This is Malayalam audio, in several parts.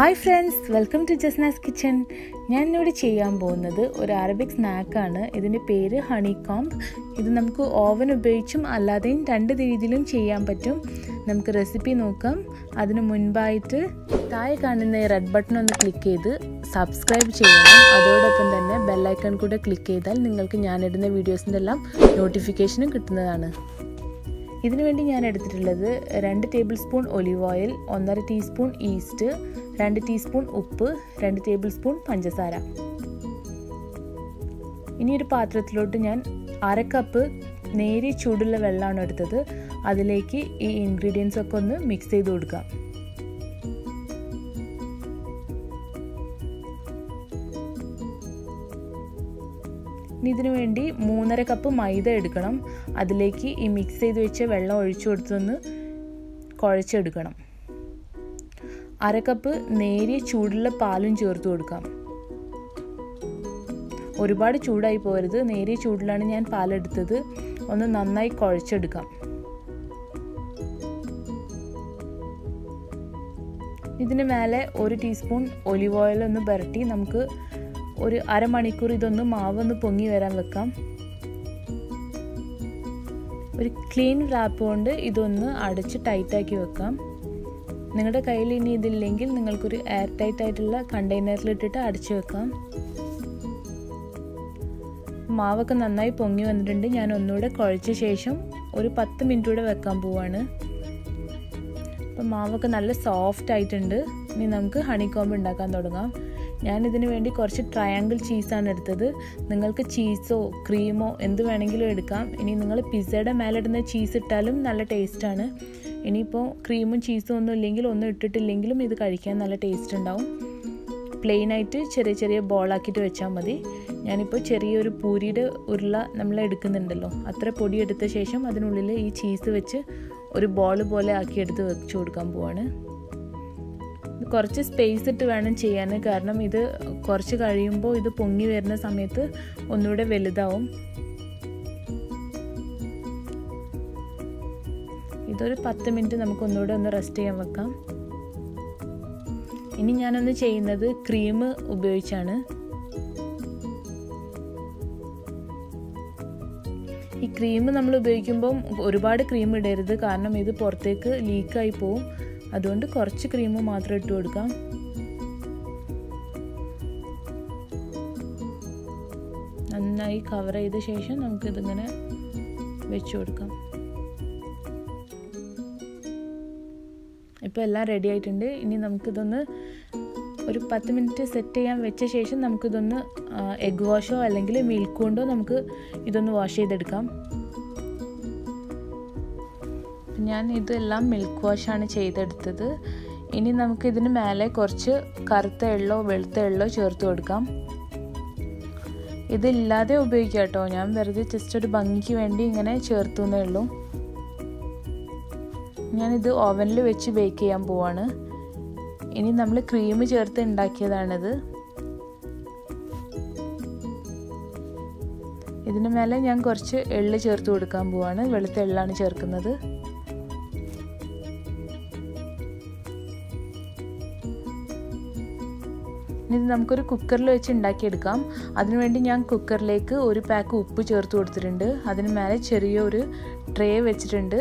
Hi friends welcome to Jasna's kitchen ഞാൻ ഇന്നിവിടെ ചെയ്യാൻ പോകുന്നത് ഒരു അറബിക് സ്നാക്കാണ് ഇതിന്റെ പേര് ഹണി കോംബ് ഇത് നമുക്ക് ഓവൻ ഉപയോഗിച്ചും അല്ലാതെയും രണ്ട് രീതിയിലും ചെയ്യാൻ പറ്റും. നമുക്ക് റെസിപ്പി നോക്കാം. അതിന് മുൻപായിട്ട് താഴെ കാണുന്ന ഈ റെഡ് ബട്ടൺ ഒന്ന് ക്ലിക്ക് ചെയ്ത് സബ്സ്ക്രൈബ് ചെയ്യണം. അതോടൊപ്പം തന്നെ ബെല്ലൈക്കൺ കൂടെ ക്ലിക്ക് ചെയ്താൽ നിങ്ങൾക്ക് ഞാനിടുന്ന വീഡിയോസിന്റെ എല്ലാം നോട്ടിഫിക്കേഷനും കിട്ടുന്നതാണ്. ഇതിനുവേണ്ടി ഞാൻ എടുത്തിട്ടുള്ളത് രണ്ട് ടേബിൾ സ്പൂൺ ഒലിവ് ഓയിൽ ഒന്നര ടീസ്പൂൺ ഈസ്റ്റ് രണ്ട് ടീസ്പൂൺ ഉപ്പ് രണ്ട് ടേബിൾ സ്പൂൺ പഞ്ചസാര. ഇനി ഒരു പാത്രത്തിലോട്ട് ഞാൻ അര കപ്പ് നേരിയ ചൂടുള്ള വെള്ളമാണ് എടുത്തത്. അതിലേക്ക് ഈ ഇൻഗ്രീഡിയൻസ് ഒക്കെ ഒന്ന് മിക്സ് ചെയ്ത് കൊടുക്കാം. ഇനി ഇതിനു വേണ്ടി മൂന്നര കപ്പ് മൈദ എടുക്കണം. അതിലേക്ക് ഈ മിക്സ് ചെയ്ത് വെച്ച വെള്ളം ഒഴിച്ചു കൊടുത്തൊന്ന് കുഴച്ചെടുക്കണം. അര കപ്പ് നേരിയ ചൂടുള്ള പാലും ചേർത്ത് കൊടുക്കാം. ഒരുപാട് ചൂടായി പോരുത്. നേരിയ ചൂടിലാണ് ഞാൻ പാലെടുത്തത്. ഒന്ന് നന്നായി കുഴച്ചെടുക്കാം. ഇതിന് മേലെ ഒരു ടീസ്പൂൺ ഒലിവ് ഓയിൽ ഒന്ന് പുരട്ടി നമുക്ക് ഒരു അരമണിക്കൂർ ഇതൊന്ന് മാവൊന്ന് പൊങ്ങി വരാൻ വെക്കാം. ഒരു ക്ലീൻ റാപ്പ് കൊണ്ട് ഇതൊന്ന് അടച്ച് ടൈറ്റാക്കി വെക്കാം. നിങ്ങളുടെ കയ്യിൽ ഇനി ഇതില്ലെങ്കിൽ നിങ്ങൾക്കൊരു എയർ ടൈറ്റ് ആയിട്ടുള്ള കണ്ടെയ്നറിൽ ഇട്ടിട്ട് അടച്ചു വെക്കാം. മാവൊക്കെ നന്നായി പൊങ്ങി വന്നിട്ടുണ്ട്. ഞാൻ ഒന്നുകൂടെ കുഴച്ച ശേഷം ഒരു പത്ത് മിനിറ്റ് കൂടെ വെക്കാൻ പോവാണ്. അപ്പം മാവൊക്കെ നല്ല സോഫ്റ്റ് ആയിട്ടുണ്ട്. ഇനി നമുക്ക് ഹണി കോംബ് ഉണ്ടാക്കാൻ തുടങ്ങാം. ഞാൻ ഇതിനു വേണ്ടി കുറച്ച് ട്രയാങ്കിൾ ചീസാണ് എടുത്തത്. നിങ്ങൾക്ക് ചീസോ ക്രീമോ എന്ത് വേണമെങ്കിലും എടുക്കാം. ഇനി നിങ്ങൾ പിസ്സയുടെ മേലിടുന്ന ചീസ് ഇട്ടാലും നല്ല ടേസ്റ്റാണ് ഇനിയിപ്പോൾ ക്രീമും ചീസും ഒന്നും ഇല്ലെങ്കിൽ ഒന്നും ഇട്ടിട്ടില്ലെങ്കിലും ഇത് കഴിക്കാൻ നല്ല ടേസ്റ്റ് ഉണ്ടാവും. പ്ലെയിനായിട്ട് ചെറിയ ചെറിയ ബോളാക്കിയിട്ട് വെച്ചാൽ മതി. ഞാനിപ്പോൾ ചെറിയൊരു പൂരിയുടെ ഉരുള നമ്മൾ എടുക്കുന്നുണ്ടല്ലോ. അത്ര പൊടി എടുത്ത ശേഷം അതിനുള്ളിൽ ഈ ചീസ് വെച്ച് ഒരു ബോൾ പോലെ ആക്കി എടുത്ത് വെച്ച് കൊടുക്കാൻ പോവാണ്. കുറച്ച് സ്പേസ് ഇട്ട് വേണം ചെയ്യാൻ കാരണം ഇത് കുറച്ച് കഴിയുമ്പോൾ ഇത് പൊങ്ങി വരുന്ന സമയത്ത് ഒന്നുകൂടെ വലുതാവും. ഇതൊരു പത്ത് മിനിറ്റ് നമുക്ക് ഒന്നുകൂടെ ഒന്ന് റെസ്റ്റ് ചെയ്യാൻ വെക്കാം. ഇനി ഞാനൊന്ന് ചെയ്യുന്നത് ക്രീം ഉപയോഗിച്ചാണ്. ഈ ക്രീം നമ്മൾ ഉപയോഗിക്കുമ്പം ഒരുപാട് ക്രീം ഇടരുത്. കാരണം ഇത് പുറത്തേക്ക് ലീക്കായി പോവും. അതുകൊണ്ട് കുറച്ച് ക്രീം മാത്രം ഇട്ട് കൊടുക്കാം. നന്നായി കവർ ചെയ്ത ശേഷം നമുക്കിതിങ്ങനെ വെച്ച് കൊടുക്കാം. ഇപ്പോൾ എല്ലാം റെഡി ആയിട്ടുണ്ട്. ഇനി നമുക്കിതൊന്ന് ഒരു പത്ത് മിനിറ്റ് സെറ്റ് ചെയ്യാൻ വെച്ച ശേഷം നമുക്കിതൊന്ന് എഗ് വാഷോ അല്ലെങ്കിൽ മിൽക്ക് കൊണ്ടോ നമുക്ക് ഇതൊന്ന് വാഷ് ചെയ്തെടുക്കാം. ഞാൻ ഇതെല്ലാം മിൽക്ക് വാഷാണ് ചെയ്തെടുത്തത്. ഇനി നമുക്ക് ഇതിന് മേലെ കുറച്ച് കറുത്ത എള്ളോ വെളുത്ത എള്ളോ ചേർത്ത് കൊടുക്കാം. ഇതില്ലാതെ ഉപയോഗിക്കാം കേട്ടോ ഞാൻ വെറുതെ ജസ്റ്റ് ഒരു ഭംഗിക്ക് വേണ്ടി ഇങ്ങനെ ചേർത്തുന്നേ ഉള്ളൂ. ഞാനിത് ഓവനിൽ വെച്ച് ബേക്ക് ചെയ്യാൻ പോവാണ്. ഇനി നമ്മൾ ക്രീം ചേർത്ത് ഉണ്ടാക്കിയതാണിത് ഇതിന് മേലെ ഞാൻ കുറച്ച് എള്ള് ചേർത്ത് കൊടുക്കാൻ പോവാണ്. വെളുത്ത എള്ളാണ് ചേർക്കുന്നത്. ഇനി നമുക്കൊരു കുക്കറിൽ വെച്ച് ഉണ്ടാക്കിയെടുക്കാം അതിനുവേണ്ടി ഞാൻ കുക്കറിലേക്ക് ഒരു പാക്ക് ഉപ്പ് ചേർത്ത് കൊടുത്തിട്ടുണ്ട്. അതിന് മേലെ ചെറിയൊരു ട്രേ വെച്ചിട്ടുണ്ട്.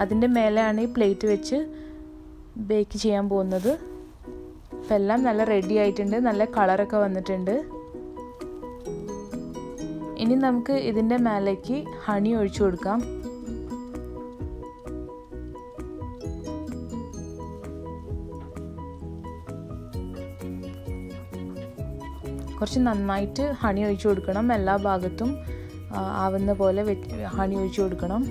അതിന്റെ മേലെയാണ് ഈ പ്ലേറ്റ് വെച്ച് ബേക്ക് ചെയ്യാൻ പോകുന്നത്. അപ്പം എല്ലാം നല്ല റെഡി ആയിട്ടുണ്ട്. നല്ല കളറൊക്കെ വന്നിട്ടുണ്ട്. ഇനി നമുക്ക് ഇതിന്റെ മേലേക്ക് ഹണി ഒഴിച്ചു കൊടുക്കാം. കുറച്ച് നന്നായിട്ട് ഹണി ഒഴിച്ചു കൊടുക്കണം. എല്ലാ ഭാഗത്തും ആവുന്ന പോലെ ഹണി ഒഴിച്ചു കൊടുക്കണം.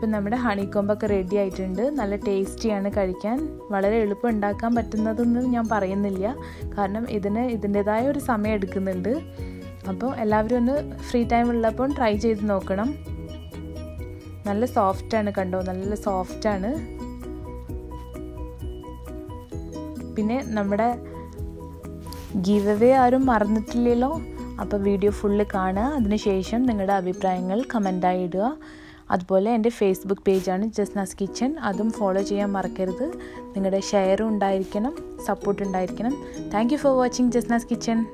ഇപ്പം നമ്മുടെ ഹണി കൊമ്പൊക്കെ റെഡി ആയിട്ടുണ്ട്. നല്ല ടേസ്റ്റിയാണ് കഴിക്കാൻ. വളരെ എളുപ്പം ഉണ്ടാക്കാൻ പറ്റുന്നതൊന്നും ഞാൻ പറയുന്നില്ല. കാരണം ഇതിന് ഇതിന്റെതായ ഒരു സമയം എടുക്കുന്നുണ്ട്. അപ്പോൾ എല്ലാവരും ഒന്ന് ഫ്രീ ടൈം ഉള്ളപ്പോൾ ട്രൈ ചെയ്ത് നോക്കണം. നല്ല സോഫ്റ്റാണ് കണ്ടോ? നല്ല സോഫ്റ്റാണ് പിന്നെ നമ്മുടെ ഗീവ് അവേ ആരും മറന്നിട്ടില്ലല്ലോ? അപ്പോൾ വീഡിയോ ഫുള്ള് കാണുക. അതിനുശേഷം നിങ്ങളുടെ അഭിപ്രായങ്ങൾ കമന്റായി ഇടുക. അതുപോലെ എന്റെ ഫേസ്ബുക്ക് പേജാണ് ജസ്നാസ് കിച്ചൺ അതും ഫോളോ ചെയ്യാൻ മറക്കരുത്. നിങ്ങളുടെ ഷെയറും ഉണ്ടായിരിക്കണം സപ്പോർട്ട് ഉണ്ടായിരിക്കണം. Thank you for watching Jasna's kitchen